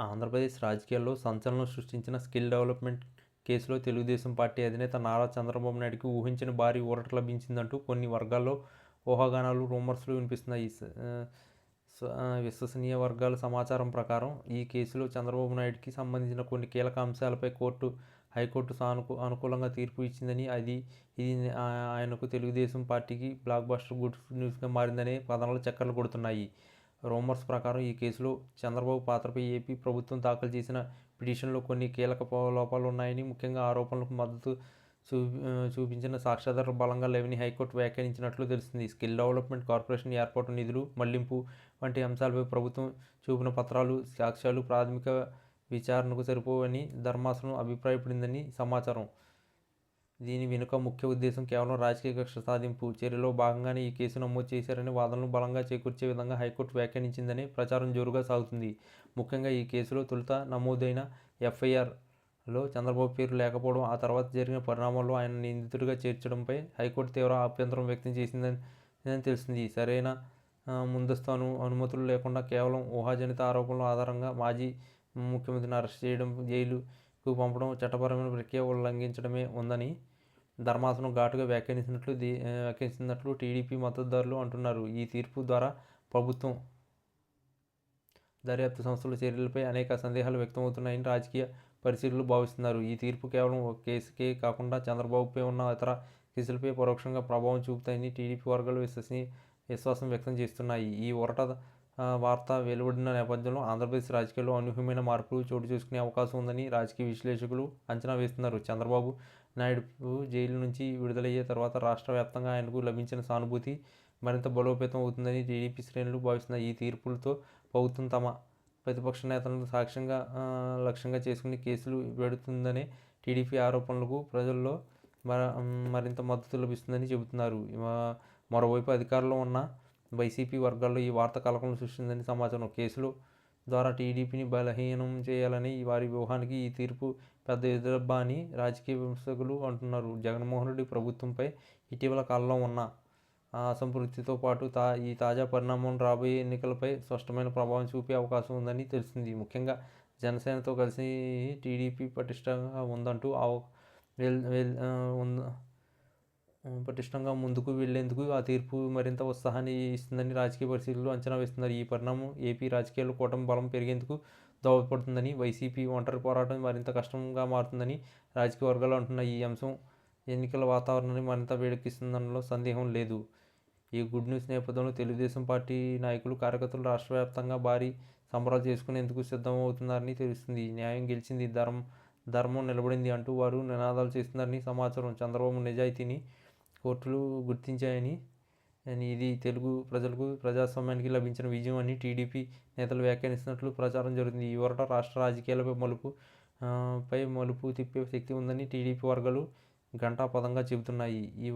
ఆంధ్రప్రదేశ్ రాజకీయాల్లో సంచలనం సృష్టించిన స్కిల్ డెవలప్మెంట్ కేసులో తెలుగుదేశం పార్టీ అధినేత నారా చంద్రబాబు నాయుడుకి ఊహించని భారీ ఊరట లభించిందంటూ కొన్ని వర్గాల్లో ఊహాగానాలు రూమర్స్లు వినిపిస్తున్నాయి. విశ్వసనీయ వర్గాల సమాచారం ప్రకారం ఈ కేసులో చంద్రబాబు నాయుడుకి సంబంధించిన కొన్ని కీలక అంశాలపై కోర్టు హైకోర్టు సానుకూ అనుకూలంగా తీర్పు ఇచ్చిందని అది ఇది ఆ- ఆయనకు తెలుగుదేశం పార్టీకి బ్లాక్ బస్టర్ గుడ్ న్యూస్గా మారిందనే పదనాలు చక్కర్లు కొడుతున్నాయి. రూమర్స్ ప్రకారం ఈ కేసులో చంద్రబాబు పాత్రపై ఏపీ ప్రభుత్వం దాఖలు చేసిన పిటిషన్లో కొన్ని కీలక లోపాలు ఉన్నాయని ముఖ్యంగా ఆరోపణలకు మద్దతు చూ చూపించిన సాక్ష్యాధారాలు బలంగా లేవని హైకోర్టు వ్యాఖ్యానించినట్లు తెలుస్తుంది. స్కిల్ డెవలప్మెంట్ కార్పొరేషన్ ఏర్పాటు నిధులు మళ్ళింపు వంటి అంశాలపై ప్రభుత్వం చూపిన పత్రాలు సాక్ష్యాలు ప్రాథమిక విచారణకు సరిపోవని ధర్మాసనం అభిప్రాయపడిందని సమాచారం. దీని వెనుక ముఖ్య ఉద్దేశం కేవలం రాజకీయ కక్ష సాధింపు. చర్యలో భాగంగానే ఈ కేసు నమోదు చేశారని వాదనలు బలంగా చేకూర్చే విధంగా హైకోర్టు వ్యాఖ్యానించిందని ప్రచారం జోరుగా సాగుతుంది. ముఖ్యంగా ఈ కేసులో తొలుత నమోదైన ఎఫ్ఐఆర్లో చంద్రబాబు పేరు లేకపోవడం ఆ తర్వాత జరిగిన పరిణామాల్లో ఆయన నిందితుడిగా చేర్చడంపై హైకోర్టు తీవ్ర అభ్యంతరం వ్యక్తం చేసిందని తెలిసింది సరైన ముందస్తు అను అనుమతులు లేకుండా కేవలం ఊహాజనిత ఆరోపణల ఆధారంగా మాజీ ముఖ్యమంత్రిని అరెస్ట్ చేయడం జైలుకు పంపడం చట్టపరమైన ప్రక్రియ ఉల్లంఘించడమే ఉందని ధర్మాసనం ఘాటుగా వ్యాఖ్యానించినట్లు వ్యాఖ్యానించినట్లు టీడీపీ మద్దతుదారులు అంటున్నారు. ఈ తీర్పు ద్వారా ప్రభుత్వం దర్యాప్తు సంస్థల చర్యలపై అనేక సందేహాలు వ్యక్తమవుతున్నాయని రాజకీయ పరిశీలకులు భావిస్తున్నారు. ఈ తీర్పు కేవలం ఒక కేసుకే కాకుండా చంద్రబాబుపై ఉన్న ఇతర కేసులపై పరోక్షంగా ప్రభావం చూపుతాయని టీడీపీ వర్గాలు విశ్వసనీయ విశ్వాసం వ్యక్తం చేస్తున్నాయి. ఈ ఉరట వార్త వెలువడిన నేపథ్యంలో ఆంధ్రప్రదేశ్ రాజకీయాల్లో అనూహ్యమైన మార్పులు చోటు చేసుకునే అవకాశం ఉందని రాజకీయ విశ్లేషకులు అంచనా వేస్తున్నారు. చంద్రబాబు నాయుడు జైలు నుంచి విడుదలయ్యే తర్వాత రాష్ట్ర వ్యాప్తంగా ఆయనకు లభించిన సానుభూతి మరింత బలోపేతం అవుతుందని టీడీపీ శ్రేణులు భావిస్తున్నాయి ఈ తీర్పులతో ప్రభుత్వం తమ ప్రతిపక్ష నేతలను సాక్ష్యంగా లక్ష్యంగా చేసుకుని కేసులు పెడుతుందనే టీడీపీ ఆరోపణలకు ప్రజల్లో మ- మరింత మద్దతు లభిస్తుందని చెబుతున్నారు. మరోవైపు అధికారంలో ఉన్న వైసీపీ వర్గాల్లో ఈ వార్త కలకలం సృష్టిందని సమాచారం. కేసులో ద్వారా టీడీపీని బలహీనం చేయాలని వారి వ్యూహానికి ఈ తీర్పు పెద్ద ఎదురబ్బా అని రాజకీయ విమర్శకులు అంటున్నారు. జగన్మోహన్ రెడ్డి ప్రభుత్వంపై ఇటీవల కాలంలో ఉన్న ఆ అసంతృప్తితో పాటు తా ఈ తాజా పరిణామం రాబోయే ఎన్నికలపై స్పష్టమైన ప్రభావం చూపే అవకాశం ఉందని తెలిసింది. ముఖ్యంగా జనసేనతో కలిసి టీడీపీ పటిష్టంగా ఉందంటూ వెల్ వెల్ ఉంద పటిష్టంగా ముందుకు వెళ్ళేందుకు ఆ తీర్పు మరింత ఉత్సాహాన్ని ఇస్తుందని రాజకీయ పరిశీలకులు అంచనా వేస్తున్నారు. ఈ పరిణామం ఏపీ రాజకీయాల్లో కూటమి బలం పెరిగేందుకు దోహదపడుతుందని వైసీపీ ఒంటరి పోరాటం మరింత కష్టంగా మారుతుందని రాజకీయ వర్గాలు అంటున్నాయి. ఈ అంశం ఎన్నికల వాతావరణాన్ని మరింత వేడెక్కిస్తుందనలో సందేహం లేదు. ఈ గుడ్ న్యూస్ నేపథ్యంలో తెలుగుదేశం పార్టీ నాయకులు కార్యకర్తలు రాష్ట్ర వ్యాప్తంగా భారీ సంబరాలు చేసుకునేందుకు సిద్ధమవుతున్నారని తెలుస్తుంది. న్యాయం గెలిచింది ధర్మం ధర్మం నిలబడింది అంటూ వారు నినాదాలు చేస్తున్నారని సమాచారం. చంద్రబాబు నిజాయితీని కోర్టులు గుర్తించాయని అని ఇది తెలుగు ప్రజలకు ప్రజాస్వామ్యానికి లభించిన విజయం అని టీడీపీ నేతలు వ్యాఖ్యానిస్తున్నట్లు ప్రచారం జరుగుతుంది. ఈ వరట రాష్ట్ర రాజకీయాలపై మలుపు పై మలుపు తిప్పే శక్తి ఉందని టీడీపీ వర్గాలు గంటా పదంగా చెబుతున్నాయి. ఈ